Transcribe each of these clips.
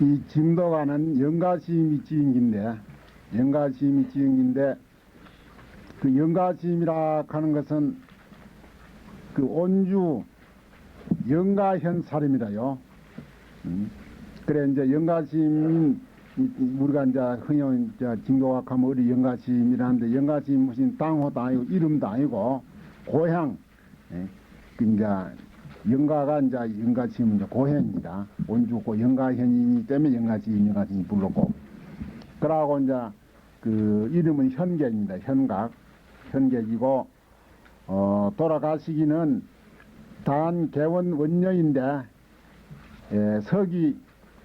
이 진도가는 영가시임이 지은 긴데 영가시임이 지은 긴데 그 영가시임이라 하는 것은 그 온주 영가현 사람이라요. 음. 그래 이제 영가시임 우리가 이제 흔히 이제 진도가 하면 우리 영가시임이라는데 영가시임 무슨 땅호도 아니고 이름도 아니고 고향 예. 그 이제 영가가 이제 영가시임 이제 고현입니다. 온주고 영가현이기 때문에 영가시임 영가시임 불렀고 그러고 이제 그 이름은 현객입니다. 현각 현객이고 어, 돌아가시기는 단 개원 원년인데 예, 서기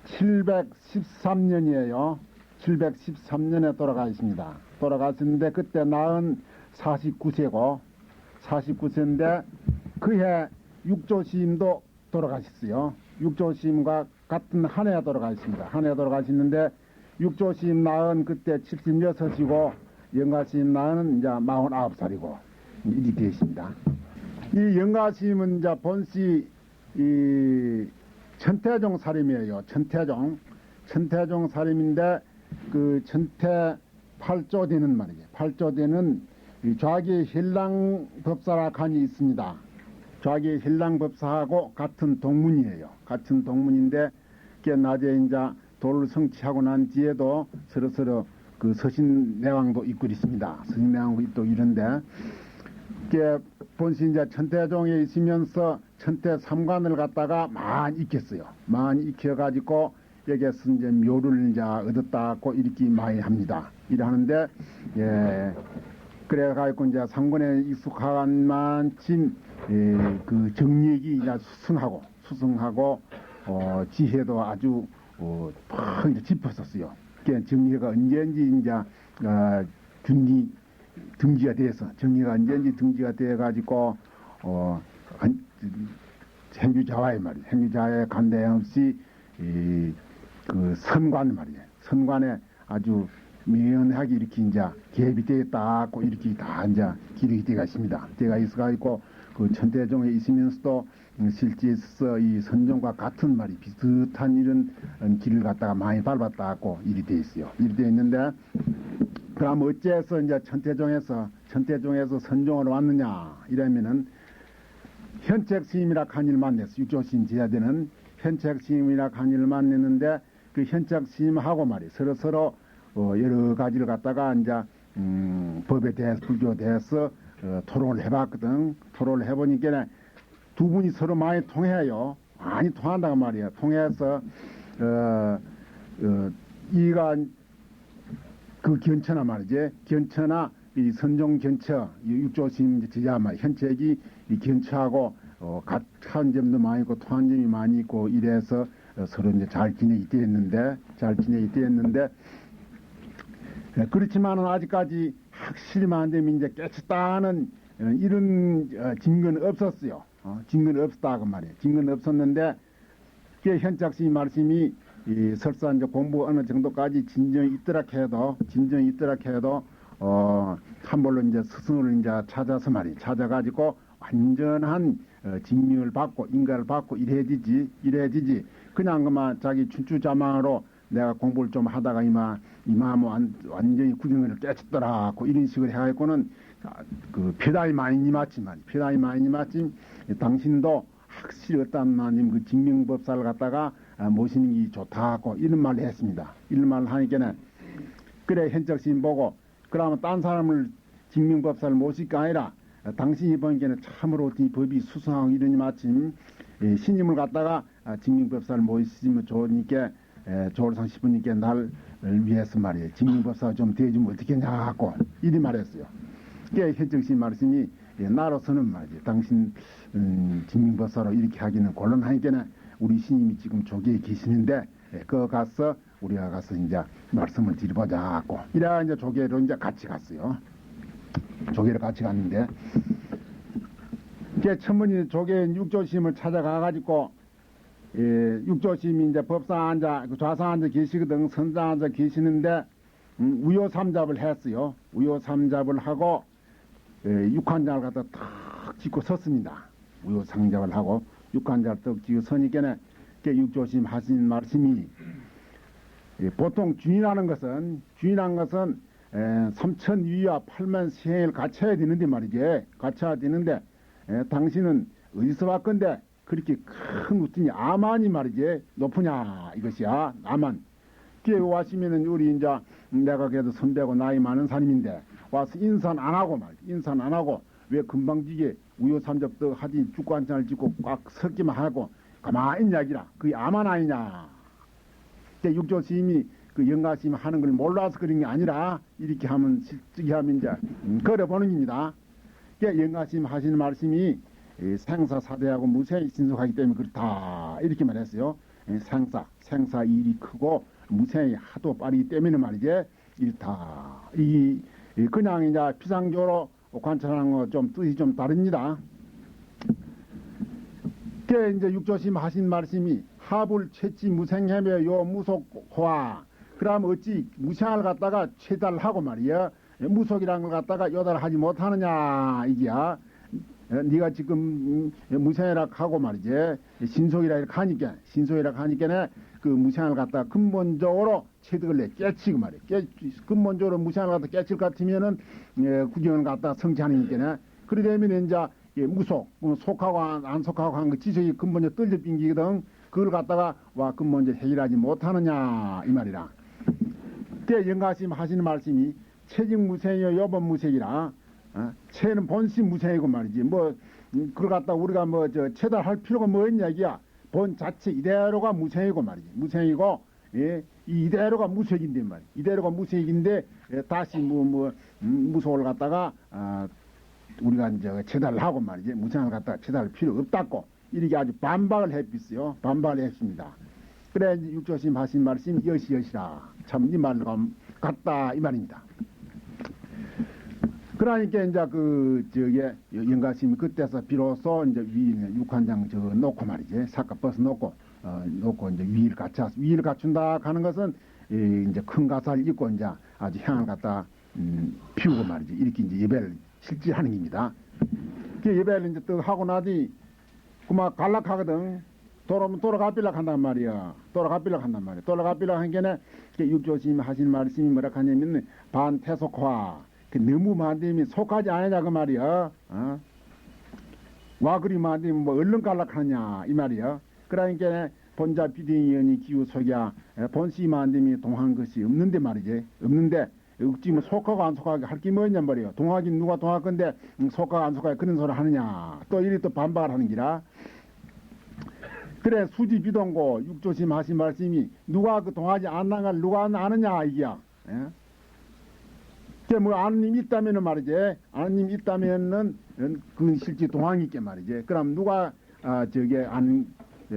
713년이에요. 713년에 돌아가셨습니다. 돌아가셨는데 그때 나은 49세고 49세인데 그해 육조 시임도 돌아가셨어요. 육조 시임과 같은 한 해에 돌아가셨습니다. 한 해에 돌아가셨는데 육조 시임 나은 그때 76이고 영가 시임 나은 이제 49살이고 이렇게 되십니다. 이 영가 시임은 이제 본시 이 천태종 사림이에요. 천태종. 천태종 사림인데 그 천태 8조 되는 말이에요. 8조 되는 이 좌기 신랑 법사라 간이 있습니다. 좌기 신랑 법사하고 같은 동문이에요. 같은 동문인데 낮에 이제 도를 성취하고 난 뒤에도 서로 서로 그 서신 내왕도 있고 있습니다. 서신 내왕도 있고 이런데 그게 본신 이제 천태종에 있으면서 천태 삼관을 갖다가 많이 익혔어요. 많이 익혀가지고 여기에서 이제 묘를 이제 얻었다고 이렇게 많이 합니다. 이러는데 예 그래가지고 이제 삼관에 익숙한 만큼 예, 그 정력이 이제 수승하고 수승하고 어, 지혜도 아주 어, 팍 이제 짚었었어요. 그게 정리가 언제인지 이제 어, 준기 등지가 돼서 정리가 언제인지 등지가 돼 가지고 어 안- 행주자와의 말이에요. 행주자와의 간대 없이 이, 그 선관 말이에요. 선관에 아주 미연하게 이렇게 이제 개입이 되었다고 이렇게 다 이제 기록이 되어 있습니다. 제가 있어가 있고 그 천대종에 있으면서도 음, 실제서 이 선종과 같은 말이 비슷한 이런 음, 길을 갖다가 많이 밟았다고 일이 되어 있어요. 일이 되어 있는데 그럼 어째서 이제 천태종에서 천태종에서 선종을 왔느냐 이러면은 현책 스님이라 한일 만났어 육조 스님 제야되는 현책 스님이라 한일 만났는데 그 현책 스님하고 말이 서로 서로 어, 여러 가지를 갖다가 이제 음, 법에 대해서 불교에 대해서 어, 토론을 해봤거든. 토론을 해보니까 두 분이 서로 많이 통해요. 많이 통한다고 말이에요. 통해서 어, 어, 이가 그 견처나 말이지. 견처나 이 선종 견처 이 육조심 지자 말 현책이 이 견처하고 어, 같은 점도 많이 있고 통한 점이 많이 있고 이래서 어, 서로 이제 잘 지내기 되었는데 잘 지내기 되었는데 예, 그렇지만은 아직까지 확실히 만되면 이제 깨쳤다는 어, 이런 어, 증거는 없었어요. 어, 증거는 없었다고 말이에요. 증거는 없었는데 그 현작 스님 말씀이 이 설사 이제 공부 어느 정도까지 진정이 있더라 해도 진정이 있더라 해도 어 한벌로 이제 스승을 이제 찾아서 말이 찾아가지고 완전한 어, 징명을 받고 인가를 받고 이래지지 이래지지 그냥 그만 자기 춘추자망으로 내가 공부를 좀 하다가 이마 이마 뭐 완, 완전히 구정을 깨쳤더라 고 이런 식으로 해가지고는 아, 그 피다이 많이 님았지만 피다이 많이 님았지 당신도 확실히 어떤 마님 그 증명법사를 갖다가 아, 모시는 게 좋다고 이런 말을 했습니다. 이런 말을 하니까는 그래 현적신 보고 그러면 딴 사람을 증명법사를 모실 게 아니라 아, 당신이 보니까는 참으로 이 법이 수상하고 이러니 마침 예, 신임을 갖다가 아, 증명법사를 모시면 좋으니까 에, 조을상 시부님께 나를 위해서 말이에요. 증명법사가 좀 되어주면 어떻겠냐 하고 이리 말했어요. 그게 현정신 말씀이 예, 나로서는 말이지 당신 음, 증명법사로 이렇게 하기는 곤란하니까 우리 스님이 지금 조계에 계시는데 예, 그 가서 우리가 가서 이제 말씀을 드려보자 하고 이래 이제 조계로 이제 같이 갔어요. 조계를 같이 갔는데 그 천문이 조계 육조심을 찾아가 가지고 예, 육조심이 이제 앉아 그 앉아 계시거든 앉아 계시는데 음, 우요 삼잡을 했어요. 우요 삼잡을 하고 예, 육한장을 갖다 탁 짚고 섰습니다. 우요 삼잡을 하고 육한장을 딱 짚고 서니까는 그 육조심 하신 말씀이 예, 보통 주인하는 것은 주인한 것은 에, 삼천 위와 팔만 시행을 갖춰야 되는데 말이지 갖춰야 되는데 에, 당신은 어디서 왔건데 그렇게 큰 우튼이 아만이 말이지. 높으냐 이것이야. 아만. 뒤에 와시면은 우리 이제 내가 그래도 선배고 나이 많은 사람인데 와서 인사는 안 하고 말 인사는 안 하고 왜 금방지게 우유삼적도 하지 죽고 한잔을 짓고 꽉 섞기만 하고 가만히 있냐 기라. 그게 아만 아니냐. 때 육조 스님이 그 영가심 하는 걸 몰라서 그런 게 아니라 이렇게 하면 실직이 하면 이제 음, 걸어보는 겁니다. 그 영가심 하시는 말씀이 이 생사 사대하고 무생이 신속하기 때문에 그렇다 이렇게 말했어요. 이 생사 생사 일이 크고 무생이 하도 빠르기 때문에 말이지 이렇다. 이, 이 그냥 이제 피상적으로 관찰하는 거 좀 뜻이 좀 다릅니다. 그 이제 육조심 하신 말씀이 하불 채지 무생해며 요 무속화 그럼 어찌 무생을 갖다가 최달하고 말이야 무속이란 걸 갖다가 요달하지 못하느냐 이게야 어, 네가 지금 음, 무생이라 하고 말이지. 신속이라 이렇게 하니까 신속이라 하니까네 그 무생을 갖다가 근본적으로 체득을 내 깨치고 말이야. 깨, 근본적으로 무생을 갖다 깨칠 것 같으면은 예, 구경을 갖다가 성취하니까네 그러려면 이제 예, 무속 어, 속하고 안, 안 속하고 한 그 지속이 근본적 떨려 빙기거든. 그걸 갖다가 와 근본적 해결하지 못하느냐 이 말이라. 때 영가심 하시는 말씀이 체직 무생이요 여번 무생이라 어? 체는 본심 무생이고 말이지. 뭐 음, 그걸 갖다 우리가 뭐 저 체달할 필요가 뭐 있냐 이야. 본 자체 이대로가 무생이고 말이지. 무생이고 예, 이 이대로가 무색인데 말이야 이대로가 무색인데 예, 다시 뭐뭐 음, 무속을 갖다가 아, 우리가 이제 체달하고 말이지. 무생을 갖다가 체달할 필요 없다고. 이렇게 아주 반박을 했비어요. 반박을 했습니다. 그래 육조심 하신 말씀 여시여시라. 참 이 말과 같다 이 말입니다. 그러니까 이제 그 저게 영가심이 그때서 비로소 이제 위에 육한장 저 놓고 말이지 사과 버스 놓고 어 놓고 이제 위를 갖춰 위를 갖춘다 하는 것은 이 이제 큰 가사를 입고 이제 아주 향을 갖다 음, 피우고 말이지 이렇게 이제 예배를 실질하는 겁니다. 그 예배를 이제 또 하고 나더니 그막 갈락하거든. 돌아오면 돌아가빌락 한단 말이야. 돌아가빌락 한단 말이야. 돌아가빌락 한 게는 육조심 하신 말씀이 뭐라 하냐면 반태속화. 그 너무 만들면 속하지 않느냐 그 말이야. 어? 와 그리 만들면 뭐 얼른 갈락하느냐 이 말이야. 그러니까 본자 비대위원이 기후 속이야 본시 만들면 동한 것이 없는데 말이지. 없는데 억지 뭐 속하고 안 속하게 할 게 뭐냐 말이야. 동하긴 누가 동할 건데 음, 속하고 안 속하게 그런 소리 하느냐. 또 이리 또 반박을 하는 기라. 그래 수지 비동고 육조심 하신 말씀이 누가 그 동하지 걸 누가 아느냐 이게야. 예? 그뭐 아는 님 있다면은 말이지 아는 님 있다면은 그 실제 동항이 있게 말이지. 그럼 누가 아 저게 안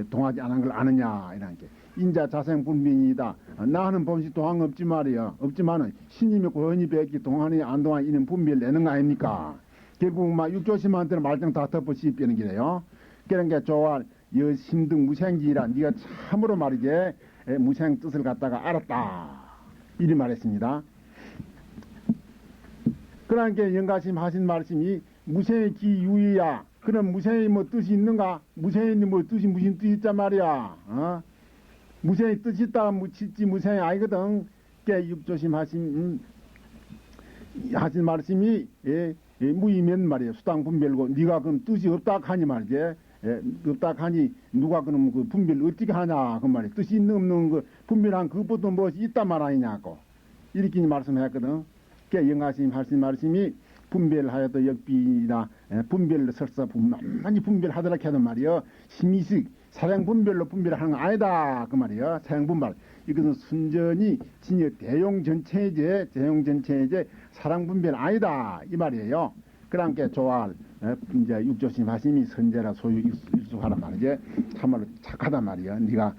동하지 않은 걸 아느냐 이런 게 인자 자생 분명이다. 나는 범시 동항 없지 말이야. 없지만은 신님이 고연히 뵙기 동안이 안 동안 이는 분별 내는 거 아닙니까? 결국 막 육조심한테는 말정 다 덮어시 빼는 게래요. 그런 게 좋아. 여 심등 무생지라 네가 참으로 말이지 에, 무생 뜻을 갖다가 알았다. 이리 말했습니다. 그러니까 영가심 하신 말씀이 무생의 기유이야. 그럼 무생의 뭐 뜻이 있는가? 무생의 뭐 뜻이 무슨 뜻이 있단 말이야. 어? 무생의 뜻이 있다 뭐 짓지 무생이 아니거든. 깨 육조심 하신 음, 하신 말씀이 예, 예, 무이면 말이야. 수당 분별고 네가 그럼 뜻이 없다 하니 말이지. 예, 없다 하니 누가 그럼 그 분별 어떻게 하냐 그 말이야. 뜻이 있는 없는 그 분별한 그것도 무엇이 있단 말 아니냐고 이렇게 말씀했거든. 그 영하심 하신 말씀이 분별하여도 역비나 예, 분별로 설사 분만히 분별하더라 하던 말이요 심의식 사량 분별로 분별하는 거 아니다 그 말이요 사량 분별 이것은 순전히 진여 대용 전체제 대용 전체제 사랑 분별 아니다 이 말이에요. 그러니까 좋아할 예, 이제 육조심 하심이 선제라 소유 익숙하란 말이지 참말로 착하단 말이야. 네가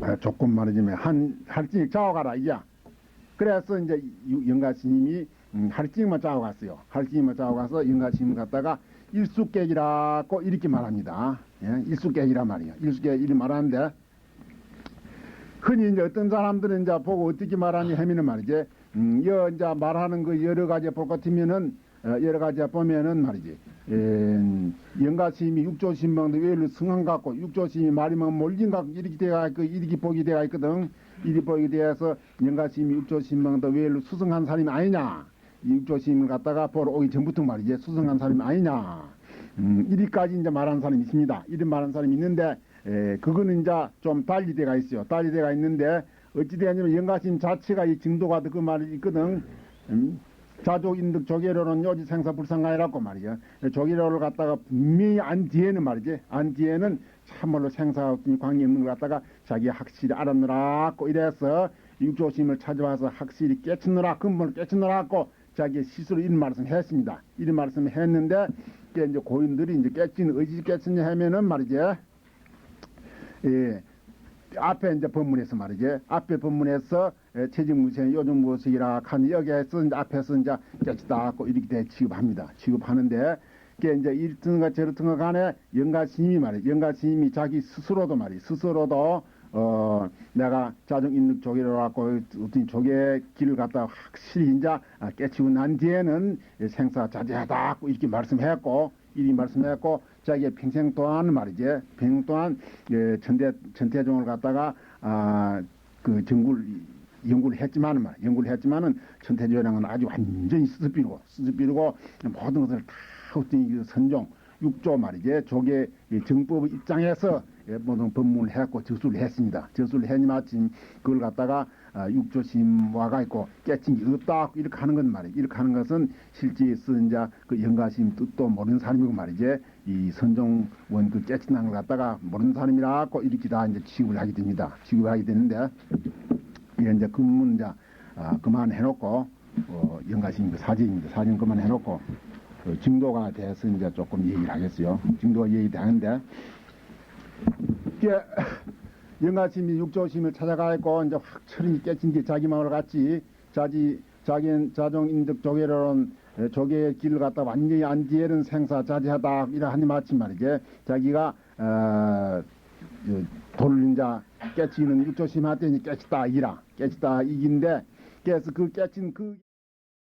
아, 조금 말하자면 한 할증 짜와가라 이야. 그래서 이제 영가 스님이 음, 할증만 짜고 갔어요. 할증만 짜고 가서 영가 스님 갔다가 일수객이라고 이렇게 말합니다. 예? 일수객이란 말이야. 일수객 이리 말하는데 흔히 이제 어떤 사람들은 이제 보고 어떻게 말하니 하면은 말이지. 음, 여 이제 말하는 거 여러 가지 볼것 같으면은 어, 여러 가지 보면은 말이지. 예, 영가스님이 육조신방도 외로 승한 갖고 육조스님이 말이면 몰진 갖고 이렇게 돼가 있고 이렇게 보기 돼가 있거든. 보이게 대해서 영가심이 육조신명도 외로 수승한 사람이 아니냐 이 육조심을 갖다가 보러 오기 전부터 말이지 수승한 사람이 아니냐 음, 이리까지 이제 말하는 사람이 있습니다 이리 말하는 사람이 있는데 에, 그거는 이제 좀 달리대가 있어요 달리대가 있는데 어찌 되냐면 영가심 자체가 이 증도가 그 말이 있거든 음, 자족 인득 조계로는 요지 생사 불상가이라고 말이야. 조계로를 갖다가 분명히 안 뒤에는 말이지. 안 뒤에는 참말로 생사 관계 없는 걸 갖다가 자기 확실히 알았느라 고 이래서 육조심을 찾아와서 확실히 깨치느라 근본을 깨치느라 고 자기 스스로 이런 말씀 했습니다. 이런 말씀 했는데 이제 고인들이 이제 깨치는 의지 깨치냐 하면은 말이지. 예. 앞에 이제 법문에서 말이지. 앞에 법문에서 체증무생 요즘 무엇이라 한 여기에서 이제 앞에서 이제 깨치다 하고 이렇게 돼 취급합니다. 취급하는데 그게 이제 이렇든가 저렇든가 간에 영가 스님이 말이지. 영가 스님이 자기 스스로도 말이 스스로도 어 내가 자정 인력 조계를 갖고 어떤 조계 길을 갖다 확실히 이제 깨치고 난 뒤에는 생사 자제하다 이렇게 말씀했고 이리 말씀했고 자기의 평생 동안 말이지. 평생 동안 예, 천대 천태종을 갖다가 아그 정굴 연구를 했지만은 말 연구를 했지만은 천태종이라는 아주 완전히 스스비고 스스비고 모든 것을 다 이 선종 육조 말이지 조계 정법 입장에서 예, 모든 법문을 했고 저술을 했습니다. 저술을 했니 마침 그걸 갖다가 아, 육조심화가 있고 깨친 게 없다 이렇게 하는 건 말이에요. 이렇게 하는 것은 실제 쓴 이제 그 영가심 뜻도 모르는 사람이고 말이지 이 선종원 그 깨친한 걸 갖다가 모르는 사람이라고 이렇게 다 이제 취급을 하게 됩니다. 취급을 하게 되는데 이게 이제 그문 이제 아, 그만해놓고 어, 영가심 그 사진입니다. 사진 그만해놓고 그 증도가 돼서 이제 조금 얘기를 하겠어요. 증도가 얘기되는데. 이게 영가심이 육조심을 찾아가 있고 이제 확 철이 깨진 게 자기 마음을 갔지. 자기 자기 자종 인적 조계로는 조계의 길을 갖다 완전히 안 뒤에는 생사 자제하다 이라 하니 마침 말이지 자기가 어, 돌을 이제 깨치는 육조심한테 깨치다 이라. 깨치다 이긴데. 그래서 그 깨친 그